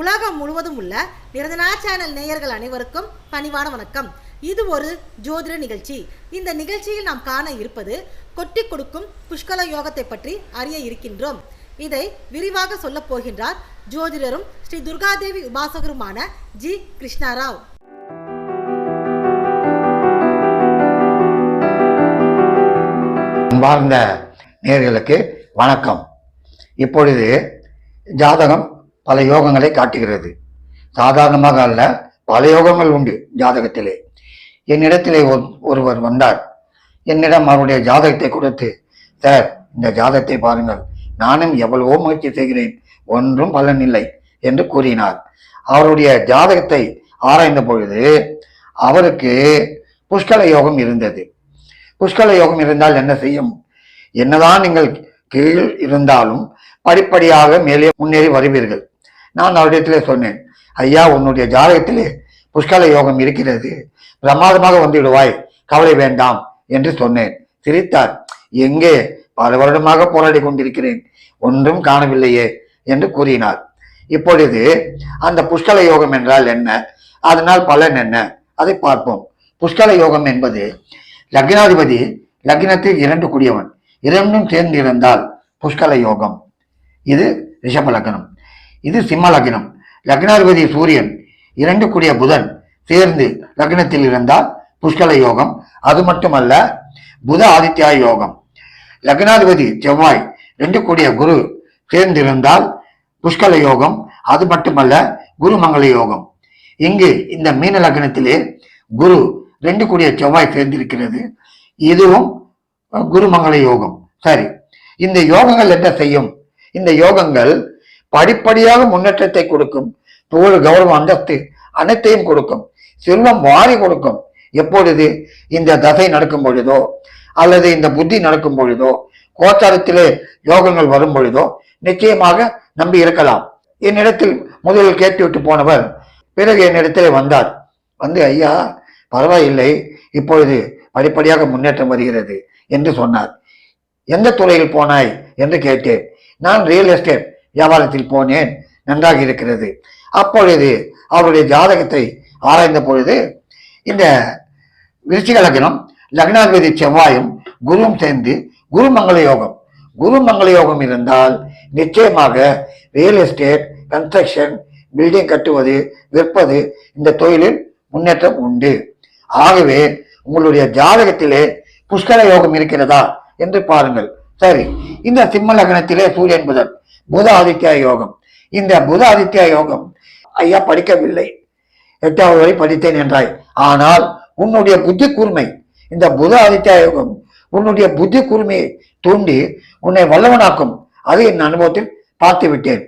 உலகம் முழுவதும் உள்ள நிரஞ்சனா சேனல் நேயர்கள் அனைவருக்கும் பணிவான வணக்கம். இது ஒரு ஜோதிட நிகழ்ச்சி. இந்த நிகழ்ச்சியில் நாம் காண இருப்பது கொட்டி கொடுக்கும் புஷ்கல யோகத்தை பற்றி அறிய இருக்கின்றோம். இதை விரிவாக சொல்லப் போகின்றார் ஜோதிடரும் ஸ்ரீ துர்காதேவி உபாசகருமான ஜி. கிருஷ்ணாராவ். வாழ்ந்த நேர்களுக்கு வணக்கம். இப்பொழுது ஜாதகம் பல யோகங்களை காட்டுகிறது. சாதாரணமாக அல்ல பல யோகங்கள் உண்டு ஜாதகத்திலே. என்னிடத்திலே ஒருவர் வந்தார். என்னிடம் அவருடைய ஜாதகத்தை கொடுத்து சார் இந்த ஜாதகத்தை பாருங்கள். நானும் எவ்வளவோ முயற்சி செய்கிறேன். ஒன்றும் பலன் இல்லை என்று கூறினார். அவருடைய ஜாதகத்தை ஆராய்ந்த பொழுது அவருக்கு புஷ்கல யோகம் இருந்தது. புஷ்கல யோகம் இருந்தால் என்ன செய்யும்? என்னதான் நீங்கள் கீழ் இருந்தாலும் படிப்படியாக மேலே முன்னேறி வருவீர்கள். நான் அவரிடத்திலே சொன்னேன் ஐயா உன்னுடைய ஜாதகத்திலே புஷ்கல யோகம் இருக்கிறது. பிரமாதமாக வந்துவிடுவாய் கவலை வேண்டாம் என்று சொன்னேன். சிரித்தார். எங்கே? பல வருடமாக போராடி கொண்டிருக்கிறேன். ஒன்றும் காணவில்லையே என்று கூறினார். இப்பொழுது அந்த புஷ்கல யோகம் என்றால் என்ன? அதனால் பலன் என்ன? அதை பார்ப்போம். புஷ்கல யோகம் என்பது லக்னாதிபதி லக்னத்தில் இரண்டு கூடியவன் இரண்டும் சேர்ந்திருந்தால் புஷ்கல யோகம். இது ரிஷப லக்னம். இது சிம்ம லக்னம். லக்னாதிபதி சூரியன் இரண்டு கூடிய புதன் சேர்ந்து லக்னத்தில் இருந்தால் புஷ்கல யோகம். அது மட்டுமல்ல புத ஆதித்யா யோகம். லக்னாதிபதி செவ்வாய் ரெண்டு கூடிய குரு சேர்ந்திருந்தால் புஷ்கல யோகம். அது மட்டுமல்ல குரு மங்கள யோகம். இங்கு இந்த மீன லக்னத்திலே குரு ரெண்டு கூடிய செவ்வாய் சேர்ந்திருக்கிறது. இதுவும் குருமங்கள யோகம். சரி இந்த யோகங்கள் என்ன செய்யும்? இந்த யோகங்கள் படிப்படியாக முன்னேற்றத்தை கொடுக்கும். புகழ் கௌரவம் அந்தஸ்து அனைத்தையும் கொடுக்கும். செல்வம் வாரி கொடுக்கும். எப்பொழுது இந்த தசை நடக்கும் பொழுதோ அல்லது இந்த புத்தி நடக்கும் பொழுதோ கோச்சாரத்திலே யோகங்கள் வரும் பொழுதோ நிச்சயமாக நம்பி இருக்கலாம். என்னிடத்தில் முதலில் கேட்டுவிட்டு போனவர் பிறகு என்னிடத்திலே வந்தார். வந்து ஐயா பரவாயில்லை. இப்பொழுது படிப்படியாக முன்னேற்றம் வருகிறது என்று சொன்னார். எந்த துறையில் போனாய்? என்று கேட்டேன். நான் ரியல் எஸ்டேட் வியாபாரத்தில் போனேன். நன்றாக இருக்கிறது. அப்பொழுது அவருடைய ஜாதகத்தை ஆராய்ந்த பொழுது இந்த விருச்சிக லக்னம் லக்னாதிபதி செவ்வாயும் குருவும் சேர்ந்து குரு மங்கள யோகம். குரு மங்கள யோகம் இருந்தால் நிச்சயமாக ரியல் எஸ்டேட் கன்ஸ்ட்ரக்ஷன் பில்டிங் கட்டுவது விற்பது இந்த தொழிலில் முன்னேற்றம் உண்டு. ஆகவே உங்களுடைய ஜாதகத்திலே புஷ்கர யோகம் இருக்கிறதா என்று பாருங்கள். சரி இந்த சிம்ம லக்னத்திலே சூரியன் புதன். புத ஆதித்யா யோகம். இந்த புத ஆதித்யா யோகம் ஐயா படிக்கவில்லை. எட்டாவது வரை படித்தேன் என்றாய். ஆனால் உன்னுடைய புத்தி கூர்மை இந்த புத ஆதித்யா யோகம் உன்னுடைய புத்தி கூர்மையை தூண்டி உன்னை வல்லவனாக்கும். அது என் அனுபவத்தில் பார்த்து விட்டேன்.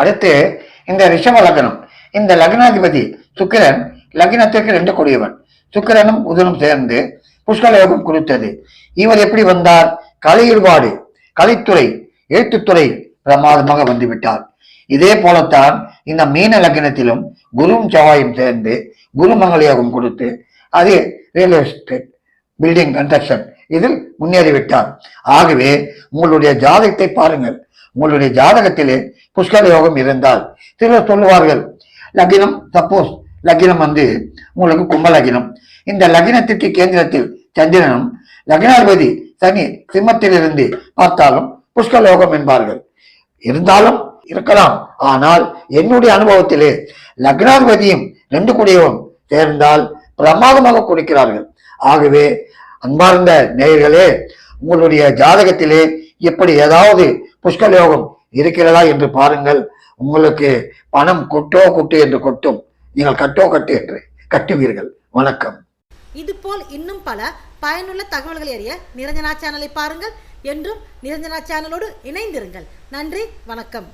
அடுத்து இந்த ரிஷப லக்னம். இந்த லக்னாதிபதி சுக்கிரன் லக்னத்திற்கு ரெண்டு கொடியவன். சுக்கிரனும் புதனும் சேர்ந்து புஷ்கல யோகம் கொடுத்தது இவர் எப்படி வந்தார்? கலை ஈடுபாடு கலைத்துறை எழுத்துத்துறை பிரமாதமாக வந்துவிட்டார். இதே போலத்தான் இந்த மீன லக்னத்திலும் குருவும் செவ்வாயும் சேர்ந்து குரு யோகம் கொடுத்து அது ரியல் எஸ்டேட் பில்டிங் கன்ஸ்ட்ரக்ஷன் இதில் முன்னேறிவிட்டார். ஆகவே உங்களுடைய ஜாதகத்தை பாருங்கள். உங்களுடைய ஜாதகத்திலே புஷ்கர யோகம் இருந்தால் சிலர் சொல்லுவார்கள் லக்னம் சப்போஸ் லக்னம் வந்து உங்களுக்கு கும்ப லக்னம் இந்த லக்னத்திற்கு கேந்திரத்தில் சந்திரனும் லக்னாதிபதி சனி சிம்மத்தில் இருந்து பார்த்தாலும் புஷ்கலோகம் என்பார்கள். இருந்தாலும் இருக்கலாம். ஆனால் என்னுடைய அனுபவத்திலே லக்னாதிபதியும் ரெண்டு குடியவும் சேர்ந்தால் பிரமாதமாக கொடுக்கிறார்கள். ஆகவே அன்பார்ந்த நேயர்களே உங்களுடைய ஜாதகத்திலே இப்படி ஏதாவது புஷ்கல யோகம் இருக்கிறதா என்று பாருங்கள். உங்களுக்கு பணம் கொட்டோ கொட்டு என்று கொட்டும். நீங்கள் கட்டோ கட்டு என்று கட்டுவீர்கள். வணக்கம். இதுபோல் இன்னும் பல பயனுள்ள தகவல்களை அறிய நிரஞ்சனா சேனலை பாருங்கள். என்றும் நிரஞ்சனா சேனலோடு இணைந்திருங்கள். நன்றி வணக்கம்.